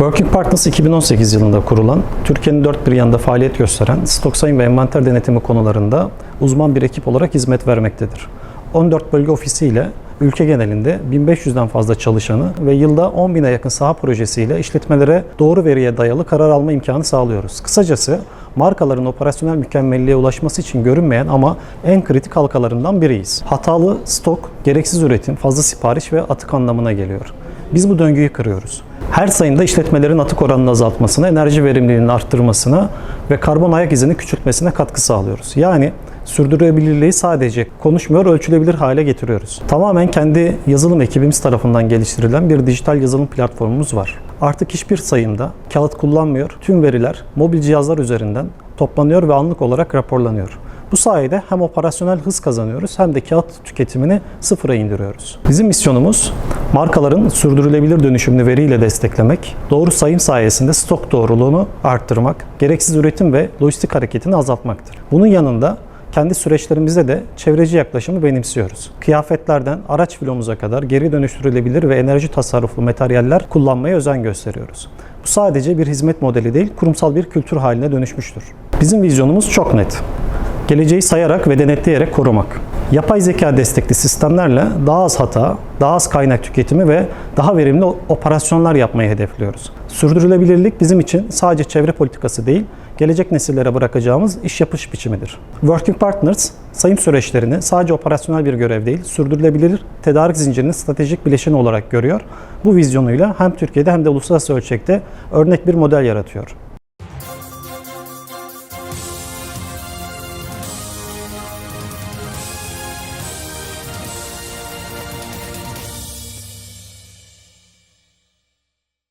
Working Partners 2018 yılında kurulan, Türkiye'nin dört bir yanında faaliyet gösteren stok sayım ve envanter denetimi konularında uzman bir ekip olarak hizmet vermektedir. 14 bölge ofisiyle ülke genelinde 1500'den fazla çalışanı ve yılda 10.000'e yakın saha projesiyle işletmelere doğru veriye dayalı karar alma imkanı sağlıyoruz. Kısacası markaların operasyonel mükemmelliğe ulaşması için görünmeyen ama en kritik halkalarından biriyiz. Hatalı stok, gereksiz üretim, fazla sipariş ve atık anlamına geliyor. Biz bu döngüyü kırıyoruz. Her sayında işletmelerin atık oranını azaltmasına, enerji verimliliğinin arttırmasına ve karbon ayak izini küçültmesine katkı sağlıyoruz. Yani sürdürülebilirliği sadece konuşmuyor, ölçülebilir hale getiriyoruz. Tamamen kendi yazılım ekibimiz tarafından geliştirilen bir dijital yazılım platformumuz var. Artık hiçbir sayımda kağıt kullanmıyor. Tüm veriler mobil cihazlar üzerinden toplanıyor ve anlık olarak raporlanıyor. Bu sayede hem operasyonel hız kazanıyoruz hem de kağıt tüketimini sıfıra indiriyoruz. Bizim misyonumuz markaların sürdürülebilir dönüşümünü veriyle desteklemek, doğru sayım sayesinde stok doğruluğunu arttırmak, gereksiz üretim ve lojistik hareketini azaltmaktır. Bunun yanında kendi süreçlerimizde de çevreci yaklaşımı benimsiyoruz. Kıyafetlerden araç filomuza kadar geri dönüştürülebilir ve enerji tasarruflu materyaller kullanmaya özen gösteriyoruz. Bu sadece bir hizmet modeli değil, kurumsal bir kültür haline dönüşmüştür. Bizim vizyonumuz çok net. Geleceği sayarak ve denetleyerek korumak. Yapay zeka destekli sistemlerle daha az hata, daha az kaynak tüketimi ve daha verimli operasyonlar yapmayı hedefliyoruz. Sürdürülebilirlik bizim için sadece çevre politikası değil, gelecek nesillere bırakacağımız iş yapış biçimidir. Working Partners, sayım süreçlerini sadece operasyonel bir görev değil, sürdürülebilir tedarik zincirinin stratejik bileşeni olarak görüyor. Bu vizyonuyla hem Türkiye'de hem de uluslararası ölçekte örnek bir model yaratıyor.